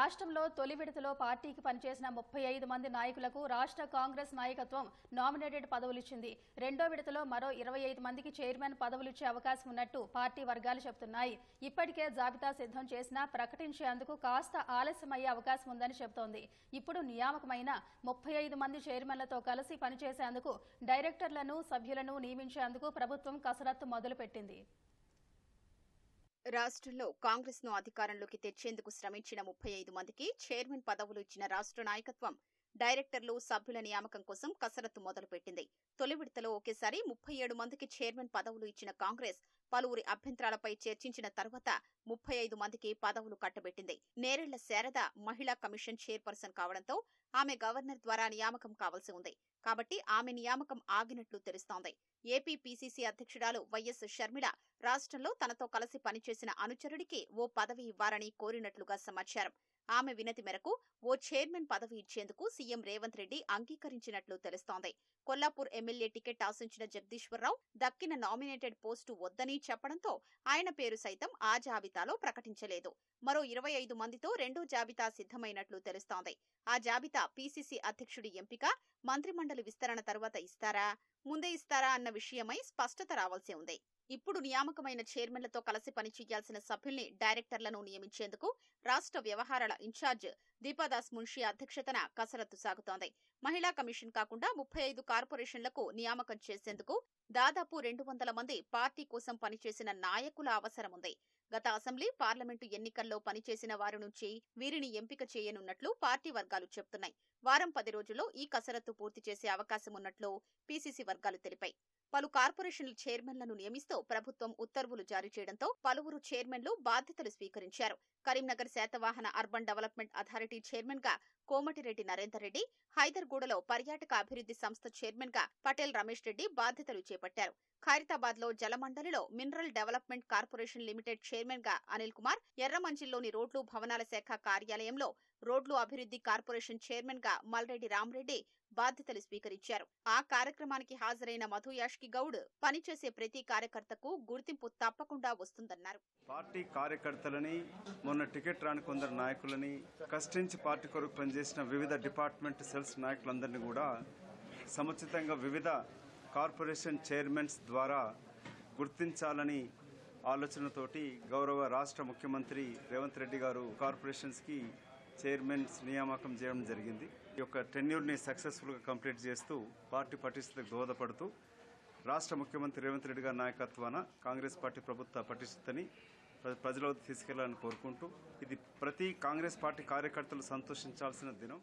రాష్ట్రంలో తొలి విడతలో పార్టీకి పనిచేసిన ముప్పై ఐదు మంది నాయకులకు రాష్ట్ర కాంగ్రెస్ నాయకత్వం నామినేటెడ్ పదవులిచ్చింది. రెండో విడతలో మరో ఇరవై ఐదు మందికి చైర్మన్ పదవులిచ్చే అవకాశం ఉన్నట్టు పార్టీ వర్గాలు చెబుతున్నాయి. ఇప్పటికే జాబితా సిద్ధం చేసినా ప్రకటించేందుకు కాస్త ఆలస్యమయ్యే అవకాశం ఉందని చెబుతోంది. ఇప్పుడు నియామకమైన ముప్పై ఐదు మంది చైర్మన్లతో కలిసి పనిచేసేందుకు డైరెక్టర్లను సభ్యులను నియమించేందుకు ప్రభుత్వం కసరత్తు మొదలుపెట్టింది. రాష్ట్రంలో కాంగ్రెస్ను అధికారంలోకి తెచ్చేందుకు శ్రమించిన ముప్పై ఐదు మందికి చైర్మన్ పదవులు ఇచ్చిన రాష్ట్ర నాయకత్వం డైరెక్టర్లు సభ్యుల నియామకం కోసం కసరత్తు మొదలుపెట్టింది. తొలి విడతలో ఒకేసారి ముప్పై ఏడు మందికి చైర్మన్ పదవులు ఇచ్చిన కాంగ్రెస్ పలువురి అభ్యంతరాలపై చర్చించిన తర్వాత ముప్పై ఐదు మందికి పదవులు కట్టబెట్టింది. నేరెళ్ళ శారద మహిళా కమిషన్ చైర్పర్సన్ కావడంతో ఆమె గవర్నర్ ద్వారా నియామకం కావాల్సి ఉంది. కాబట్టి ఆమె నియామకం ఆగినట్లు తెలుస్తోంది. ఏపీ పీసీసీ అధ్యక్షురాలు వైఎస్ షర్మిల రాష్ట్రంలో తనతో కలిసి పనిచేసిన అనుచరుడికి ఓ పదవి ఇవ్వాలని కోరినట్లుగా సమాచారం. ఆమె వినతి మేరకు ఓ చైర్మన్ పదవి ఇచ్చేందుకు సీఎం రేవంత్ రెడ్డి అంగీకరించినట్లు తెలుస్తోంది. కొల్లాపూర్ ఎమ్మెల్యే టికెట్ ఆశించిన జగదీశ్వరరావు దక్కిన నామినేటెడ్ పోస్టు వద్దని చెప్పడంతో ఆయన పేరు సైతం ఆ జాబితాలో ప్రకటించలేదు. మరో ఇరవై ఐదు మందితో రెండో జాబితా సిద్ధమైనట్లు తెలుస్తోంది. ఆ జాబితా పీసీసీ అధ్యక్షుడి ఎంపిక మంత్రిమండలి విస్తరణ తర్వాత ఇస్తారా ముందే ఇస్తారా అన్న విషయమై స్పష్టత రావాల్సి ఉంది. ఇప్పుడు నియామకమైన చైర్మన్లతో కలిసి పనిచేయాల్సిన సభ్యుల్ని డైరెక్టర్లను నియమించేందుకు రాష్ట్ర వ్యవహారాల ఇన్ఛార్జ్ దీపాదాస్ మున్షి అధ్యక్షతన కసరత్తు సాగుతోంది. మహిళా కమిషన్ కాకుండా ముప్పై ఐదు కార్పొరేషన్లకు నియామకం చేసేందుకు దాదాపు రెండు వందల మంది పార్టీ కోసం పనిచేసిన నాయకుల అవసరం ఉంది గత అసెంబ్లీ పార్లమెంటు ఎన్నికల్లో పనిచేసిన వారి నుంచి వీరిని ఎంపిక చేయనున్నట్లు పార్టీ వర్గాలు చెబుతున్నాయి వారం పది రోజుల్లో ఈ కసరత్తు పూర్తి చేసే అవకాశం ఉన్నట్లు పీసీసీ వర్గాలు తెలిపాయి. పలు కార్పొరేషన్ల చైర్మన్లను నియమిస్తూ ప్రభుత్వం ఉత్తర్వులు జారీ చేయడంతో పలువురు చైర్మన్లు బాధ్యతలు స్వీకరించారు. Karimnagar Satavahana urban development authority చైర్మన్గా కోమటిరెడ్డి నరేందర్ రెడ్డి హైదర్గూడలో పర్యాటక అభివృద్ధి సంస్థ చైర్మన్గా పటేల్ రమేష్ రెడ్డి బాధ్యతలు చేపట్టారు. ఖైరతాబాద్లో జలమండలిలో మినరల్ డెవలప్మెంట్ కార్పొరేషన్ లిమిటెడ్ చైర్మన్గా అనిల్ కుమార్ ఎర్రమంజిల్లోని రోడ్లు భవనాల శాఖ కార్యాలయంలో రోడ్లు అభివృద్ధి కార్పొరేషన్ చైర్మన్గా మల్రెడ్డి రామరెడ్డి బాధ్యతలు స్వీకరించారు. ఆ కార్యక్రమానికి హాజరైన మధు యాష్కి గౌడ్ పనిచేసే ప్రతి కార్యకర్తకు గుర్తింపు తప్పకుండా వస్తుందన్నారు. పార్టీ కార్యకర్తలని మొన్న టికెట్ రాని కొందరు నాయకులని కష్టించి పార్టీ కొరకు పనిచేసిన వివిధ డిపార్ట్మెంట్ సెల్స్ నాయకులందరినీ కూడా సముచితంగా వివిధ కార్పొరేషన్ చైర్మన్స్ ద్వారా గుర్తించాలని ఆలోచనతోటి గౌరవ రాష్ట్ర ముఖ్యమంత్రి రేవంత్ రెడ్డి గారు కార్పొరేషన్స్కి చైర్మన్స్ నియామకం చేయడం జరిగింది. ఈ యొక్క టెన్యూర్ని సక్సెస్ఫుల్గా కంప్లీట్ చేస్తూ పార్టీ పటిష్టతకు దోహదపడుతూ రాష్ట్ర ముఖ్యమంత్రి రేవంత్ రెడ్డి గారి నాయకత్వాన కాంగ్రెస్ పార్టీ ప్రభుత్వ పటిష్టతని ప్ర- ప్రజలకు తీసుకెళ్ళాలని కోరుకుంటూ ఇది ప్రతి కాంగ్రెస్ పార్టీ కార్యకర్తలు సంతోషించాల్సిన దినం.